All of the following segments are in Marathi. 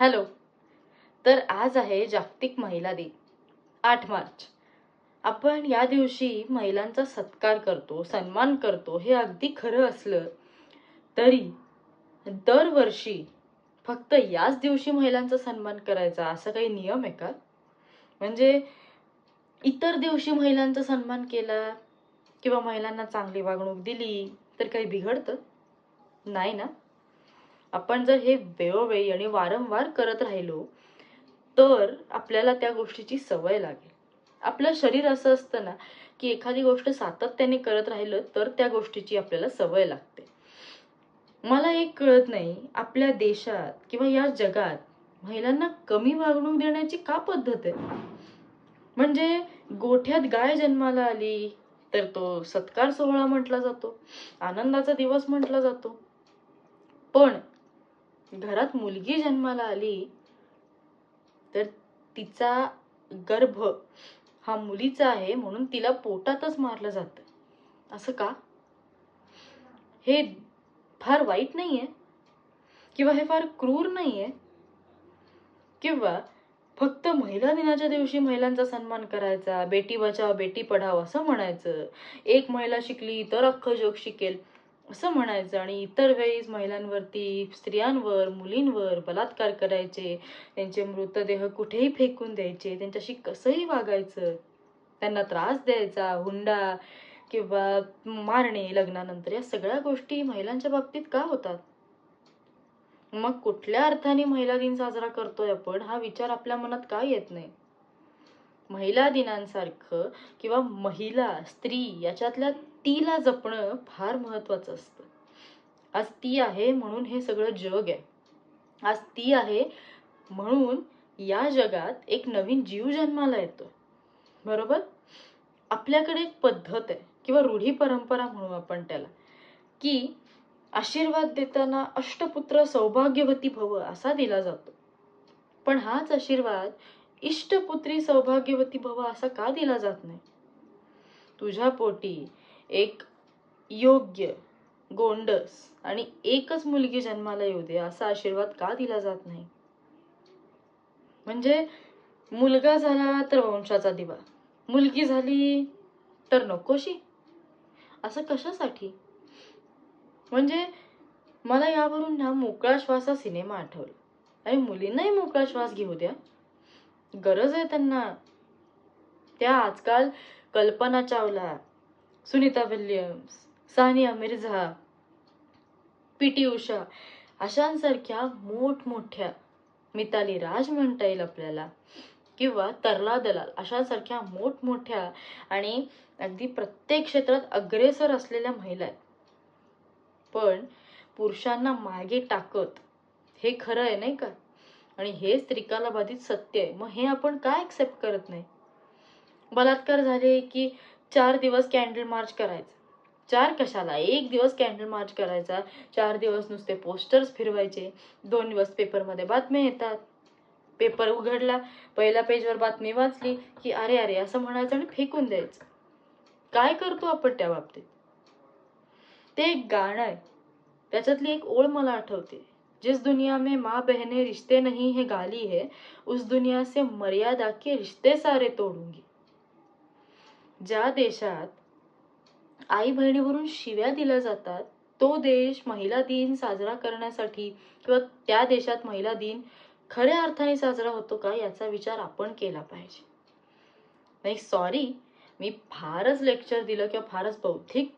हॅलो. तर आज आहे जागतिक महिला दिन आठ मार्च. आपण या दिवशी महिलांचा सत्कार करतो सन्मान करतो हे अगदी खरं असलं तरी दरवर्षी फक्त याच दिवशी महिलांचा सन्मान करायचा असा काही नियम आहे का? म्हणजे इतर दिवशी महिलांचा सन्मान केला किंवा महिलांना चांगली वागणूक दिली तर काही बिघडतं? नाही ना? आपण जर हे वेळोवेळी आणि वारंवार करत राहिलो तर आपल्याला त्या गोष्टीची सवय लागेल. आपलं शरीर असं असतं ना की एखादी गोष्ट सातत्याने करत राहिलं तर त्या गोष्टीची आपल्याला सवय लागते. मला एक कळत नाही आपल्या देशात किंवा या जगात महिलांना कमी वागणूक देण्याची का पद्धत आहे? म्हणजे गोठ्यात गाय जन्माला आली तर तो सत्कार सोहळा म्हटला जातो आनंदाचा दिवस म्हटला जातो. पण घरात मुलगी जन्माला आली तर तिचा गर्भ हा मुलीचा आहे म्हणून तिला पोटातच मारलं जातं. असं का? हे फार वाईट नाही आहे किंवा हे फार क्रूर नाही आहे किंवा फक्त महिला दिनाच्या दिवशी महिलांचा सन्मान करायचा बेटी बचाव बेटी पढाव असं म्हणायचं एक महिला शिकली तर अख्खं जग शिकेल असं म्हणायचं. आणि इतर वेळेस महिलांवरती स्त्रियांवर मुलींवर बलात्कार करायचे त्यांचे मृतदेह कुठेही फेकून द्यायचे त्यांच्याशी कसंही वागायचं त्यांना त्रास द्यायचा हुंडा किंवा मारणे लग्नानंतर या सगळ्या गोष्टी महिलांच्या बाबतीत का होतात? मग कुठल्या अर्थाने महिला दिन साजरा करतोय आपण हा विचार आपल्या मनात का येत नाही? महिला दिनांसारखं किंवा महिला स्त्री याच्यातल्या तीला जपणं फार महत्वाचं असतं. आज ती आहे म्हणून हे सगळं जग आहे. आज ती आहे म्हणून या जगात एक नवीन जीव जन्माला येतो. बरोबर? आपल्याकडे एक पद्धत आहे किंवा रूढी परंपरा म्हणू आपण त्याला की आशीर्वाद देताना अष्टपुत्र सौभाग्यवती भव असा दिला जातो. पण हाच आशीर्वाद इष्टपुत्री सौभाग्यवती भव असा का दिला जात नाही? तुझ्या पोटी एक योग्य गोंडस आणि एकच मुलगी जन्माला येऊ दे असा आशीर्वाद का दिला जात नाही? म्हणजे मुलगा झाला तर वंशाचा दिवा मुलगी झाली तर नकोशी? असं कशासाठी? म्हणजे मला यावरून ना मोकळा श्वास हा सिनेमा आठवला. आणि मुलींनाही मोकळा श्वास घेऊ द्या. गरज आहे त्यांना. त्या आजकाल Kalpana Chawla Sunita Williams Sania Mirza P T Usha अशांसारख्या मोठमोठ्या मिताली राज म्हणता येईल आपल्याला किंवा तरला दलाल अशासारख्या मोठमोठ्या आणि अगदी प्रत्येक क्षेत्रात अग्रेसर असलेल्या महिला आहेत. पण पुरुषांना मागे टाकत हे खरं आहे नाही का? आणि हे स्त्रिकाला बाधित सत्य आहे. मग हे आपण काय ऍक्सेप्ट करत नाही? बलात्कार झाले की चार दिवस कॅन्डल मार्च करायचं. चार कशाला? एक दिवस कॅन्डल मार्च करायचा. चार दिवस नुसते पोस्टर्स फिरवायचे. दोन दिवस पेपरमध्ये बातम्या येतात. पेपर उघडला. पहिल्या पेजवर बातमी वाचली की अरे अरे असं म्हणायचं आणि फेकून द्यायचं. काय करतो आपण त्या बाबतीत? ते एक गाणं आहे. त्याच्यातली एक ओळ मला आठवते. जिस दुनिया में माँ बहने रिश्ते नहीं है गाली है उस दुनिया से मर्यादा के रिश्ते सारे तोडूंगी. ज्या देशात आई बहिणीवरून शिव्या दिल्या जातात तो देश महिला दिन साजरा करण्यासाठी किंवा त्या देशात महिला दिन खऱ्या अर्थाने साजरा होतो का याचा विचार आपण केला पाहिजे. नाही सॉरी मी फारच लेक्चर दिलं किंवा फारच बौद्धिक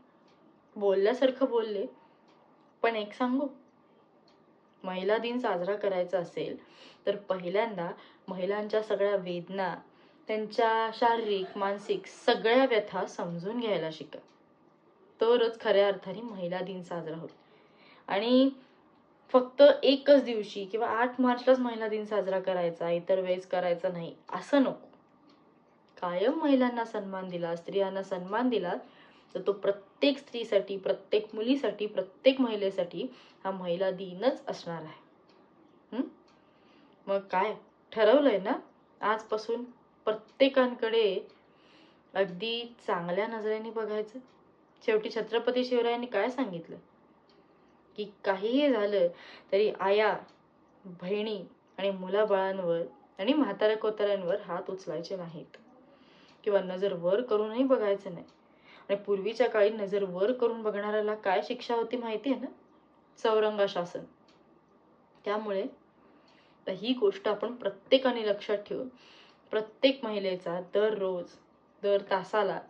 बोलल्यासारखं बोलले. पण एक सांगू? महिला दिन साजरा करायचा असेल तर पहिल्यांदा महिलांच्या सगळ्या वेदना त्यांच्या शारीरिक मानसिक सगळ्या व्यथा समजून घ्यायला शिका तरच खऱ्या अर्थाने महिला दिन साजरा होईल आणि फक्त एकच दिवशी किंवा आठ मार्चलाच महिला दिन साजरा करायचा इतर वेळेस करायचा नाही असं नको. कायम महिलांना सन्मान दिला स्त्रियांना सन्मान दिला तर तो प्रत्येक स्त्रीसाठी प्रत्येक मुलीसाठी प्रत्येक महिलेसाठी हा महिला दिनच असणार आहे. मग काय? ठरवलंय ना? आजपासून प्रत्येकांकडे अगदी चांगल्या नजरेने बघायचं. शेवटी छत्रपती शिवरायांनी काय सांगितलं? की काहीही झालं तरी आया बहिणी आणि मुलाबाळांवर आणि म्हाताऱ्या कोताऱ्यांवर हात उचलायचे नाहीत. किंवा नजर वर करूनही बघायचं नाही. आणि पूर्वीच्या काळी नजर वर करून बघणाऱ्याला काय शिक्षा होती माहिती आहे ना? चौरंगा शासन. त्यामुळे तर ही गोष्ट आपण प्रत्येकाने लक्षात ठेवून प्रत्येक महिलेचा दररोज दर तासाला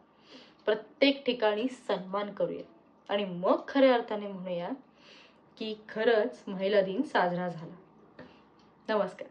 प्रत्येक ठिकाणी सन्मान करूया. आणि मग खऱ्या अर्थाने म्हणूया की खरंच महिला दिन साजरा झाला. नमस्कार.